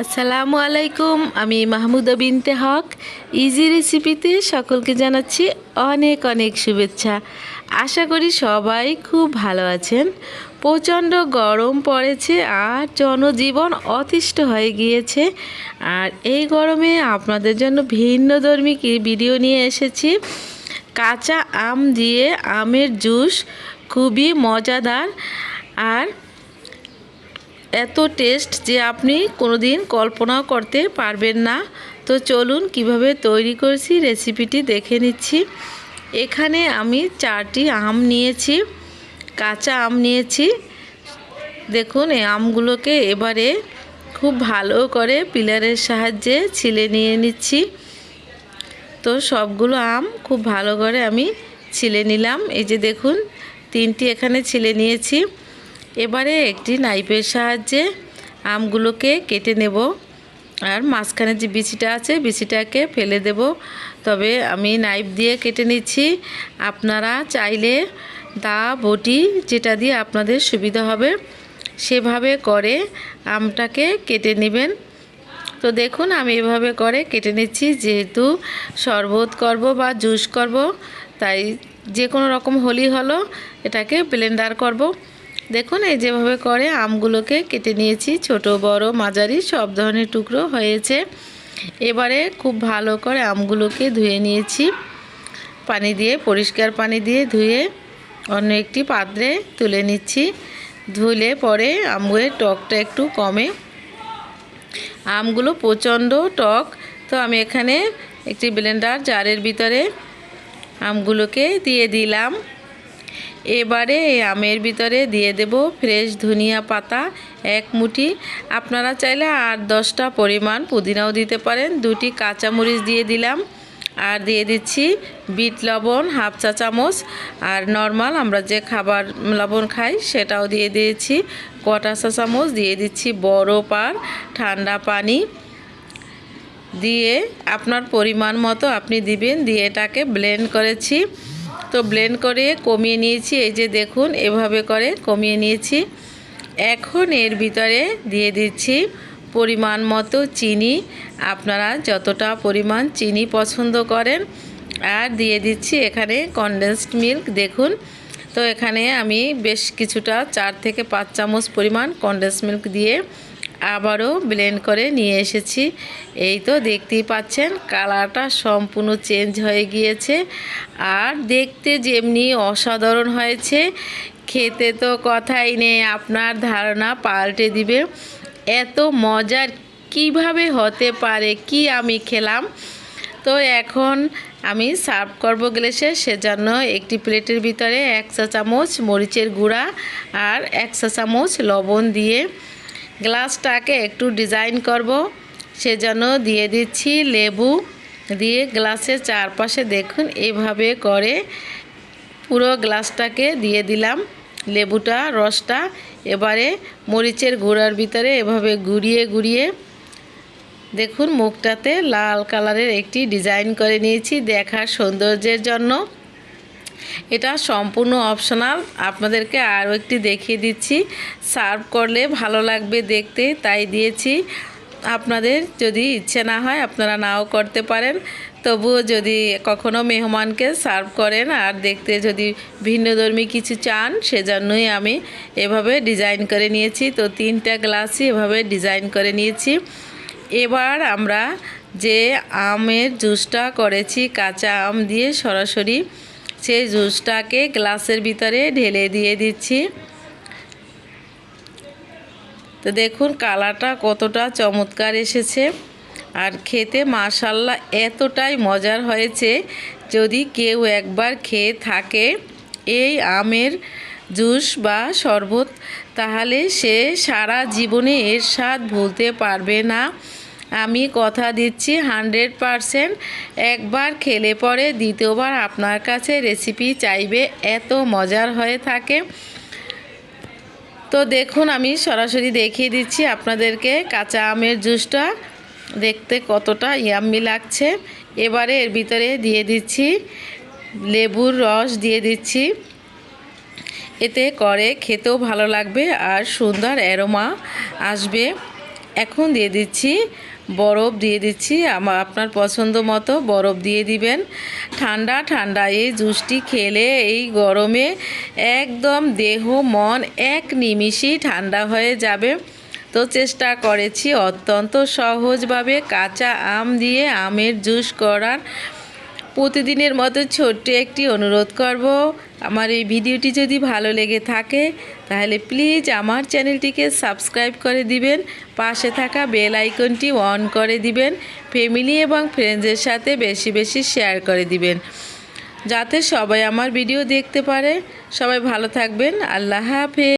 আসসালামু আলাইকুম, আমি মাহমুদা বিনতে হক। ইজি রেসিপিতে সকলকে জানাচ্ছি অনেক অনেক শুভেচ্ছা। আশা করি সবাই খুব ভালো আছেন। প্রচণ্ড গরম পড়েছে আর জনজীবন অতিষ্ঠ হয়ে গিয়েছে। আর এই গরমে আপনাদের জন্য ভিন্নধর্মী কি ভিডিও নিয়ে এসেছি। কাঁচা আম দিয়ে আমের জুস খুবই মজাদার। আর এত টেস্ট যে আপনি কোনোদিন কল্পনাও করতে পারবেন না। তো চলুন কীভাবে তৈরি করছি রেসিপিটি দেখে নিচ্ছি। এখানে আমি চারটি আম নিয়েছি, কাঁচা আম নিয়েছি। দেখুন, এই আমগুলোকে এবারে খুব ভালো করে পিলারের সাহায্যে ছিলে নিয়ে নিচ্ছি। তো সবগুলো আম খুব ভালো করে আমি ছিলে নিলাম। এই যে দেখুন, তিনটি এখানে ছিলে নিয়েছি। এবারে একটি নাইফের সাহায্যে আমগুলোকে কেটে নেব। আর মাঝখানে যে বিচিটা আছে বিচিটাকে ফেলে দেব। তবে আমি নাইফ দিয়ে কেটে নিচ্ছি। আপনারা চাইলে দা, বটি যেটা দিয়ে আপনাদের সুবিধা হবে, সেভাবে করে আমটাকে কেটে নেবেন। তো দেখুন, আমি এভাবে করে কেটে নিচ্ছি। যেহেতু শরবত করব বা জুস করব, তাই যে কোনো রকম হোলি হলো, এটাকে ব্লেন্ডার করব। দেখুন, এই যেভাবে করে আমগুলোকে কেটে নিয়েছি, ছোট, বড়, মাঝারি, সব ধরনের টুকরো হয়েছে। এবারে খুব ভালো করে আমগুলোকে ধুয়ে নিয়েছি। পানি দিয়ে, পরিষ্কার পানি দিয়ে ধুয়ে অন্য একটি পাত্রে তুলে নিচ্ছি। ধুলে পরে আমগুলোর টকটা একটু কমে। আমগুলো প্রচণ্ড টক, তো আমি এখানে একটি ব্লেন্ডার জারের ভিতরে আমগুলোকে দিয়ে দিলাম। এবারে এই আমের ভিতরে দিয়ে দেব ফ্রেশ ধনিয়া পাতা, এক মুঠি। আপনারা চাইলে আট দশটা পরিমাণ পুদিনাও দিতে পারেন। দুটি কাঁচামরিচ দিয়ে দিলাম। আর দিয়ে দিচ্ছি বিট লবণ, হাফ চা চামচ। আর নর্মাল আমরা যে খাবার লবণ খাই সেটাও দিয়ে দিয়েছি। কটা চা চামচ দিয়ে দিচ্ছি বরফ আর ঠান্ডা পানি। দিয়ে আপনার পরিমাণ মতো আপনি দিবেন। দিয়ে এটাকে ব্লেন্ড করেছি। তো ব্লেন্ড করে কমিয়ে নিয়েছি, এই যে দেখুন, এভাবে করে কমিয়ে নিয়েছি। এখন এর ভিতরে দিয়ে দিচ্ছি পরিমাণ মতো চিনি। আপনারা যতটা পরিমাণ চিনি পছন্দ করেন, আর দিয়ে দিচ্ছি এখানে কনডেন্সড মিল্ক দেখুন। তো এখানে আমি বেশ কিছুটা, চার থেকে পাঁচ চামচ পরিমাণ কনডেন্স মিল্ক দিয়ে আবারও ব্লেন্ড করে নিয়ে এসেছি। এই তো দেখতেই পাচ্ছেন কালারটা সম্পূর্ণ চেঞ্জ হয়ে গিয়েছে। আর দেখতে যেমনি অসাধারণ হয়েছে, খেতে তো কথাই নেই, আপনার ধারণা পাল্টে দিবে। এত মজার কীভাবে হতে পারে, কি আমি খেলাম? তো এখন আমি সার্ভ করব গ্লেসে সেজন্য একটি প্লেটের ভিতরে এক চা চামচ মরিচের গুঁড়া আর এক চা চামচ লবণ দিয়ে গ্লাসটাকে একটু ডিজাইন করব। সেজন্য দিয়ে দিচ্ছি লেবু। দিয়ে গ্লাসের চারপাশে দেখুন, এভাবে করে পুরো গ্লাসটাকে দিয়ে দিলাম। লেবুটা, রসটা, এবারে মরিচের গুঁড়ার ভিতরে এভাবে গুড়িয়ে গুড়িয়ে দেখুন, মুখটাতে লাল কালারের একটি ডিজাইন করে নিয়েছি দেখার সৌন্দর্যের জন্য। এটা সম্পূর্ণ অপশনাল আপনাদেরকে আরও একটি দেখিয়ে দিচ্ছি। সার্ভ করলে ভালো লাগবে দেখতে, তাই দিয়েছি। আপনাদের যদি ইচ্ছে না হয়, আপনারা নাও করতে পারেন। তবুও যদি কখনো মেহমানকে সার্ভ করেন আর দেখতে যদি ভিন্নধর্মী কিছু চান, সেজন্যই আমি এভাবে ডিজাইন করে নিয়েছি। তো তিনটা গ্লাসই এভাবে ডিজাইন করে নিয়েছি। এবার আমরা যে আমের জুসটা করেছি, কাঁচা আম দিয়ে সরাসরি সেই জুসটাকে গ্লাসের ভিতরে ঢেলে দিয়ে দিচ্ছি। তো দেখুন কালারটা কতটা চমৎকার এসেছে। আর খেতে মাশাল্লাহ এতটাই মজার হয়েছে, যদি কেউ একবার খেয়ে থাকে এই আমের জুস বা শরবত, তাহলে সে সারা জীবনে এর স্বাদ ভুলতে পারবে না। আমি কথা দিচ্ছি হানড্রেড পারসেন্ট। একবার খেলে পরে দ্বিতীয়বার আপনার কাছে রেসিপি চাইবে, এত মজার হয়ে থাকে। তো দেখুন, আমি সরাসরি দেখিয়ে দিচ্ছি আপনাদেরকে কাঁচা আমের জুসটা। দেখতে কতটা ইয়াম্মি লাগছে। এবারে এর ভিতরে দিয়ে দিচ্ছি লেবুর রস দিয়ে দিচ্ছি। এতে করে খেতেও ভালো লাগবে আর সুন্দর অ্যারোমা আসবে। এখন দিয়ে দিচ্ছি বরফ দিয়ে দিচ্ছি। আমার আপনার পছন্দ মতো বরফ দিয়ে দিবেন। ঠান্ডা ঠান্ডা এই জুসটি খেলে এই গরমে একদম দেহ, মন এক নিমিষেই ঠান্ডা হয়ে যাবে। তো চেষ্টা করেছি অত্যন্ত সহজভাবে কাঁচা আম দিয়ে আমের জুস করার। প্রতিদিনের মতো ছোট্ট একটি অনুরোধ করব। আমার এই ভিডিওটি যদি ভালো লেগে থাকে, তাহলে প্লিজ আমার চ্যানেলটিকে সাবস্ক্রাইব করে দিবেন, পাশে থাকা বেল আইকনটি অন করে দিবেন, ফ্যামিলি এবং ফ্রেন্ডসের সাথে বেশি বেশি শেয়ার করে দিবেন। যাতে সবাই আমার ভিডিও দেখতে পারে। সবাই ভালো থাকবেন। আল্লাহ হাফেজ।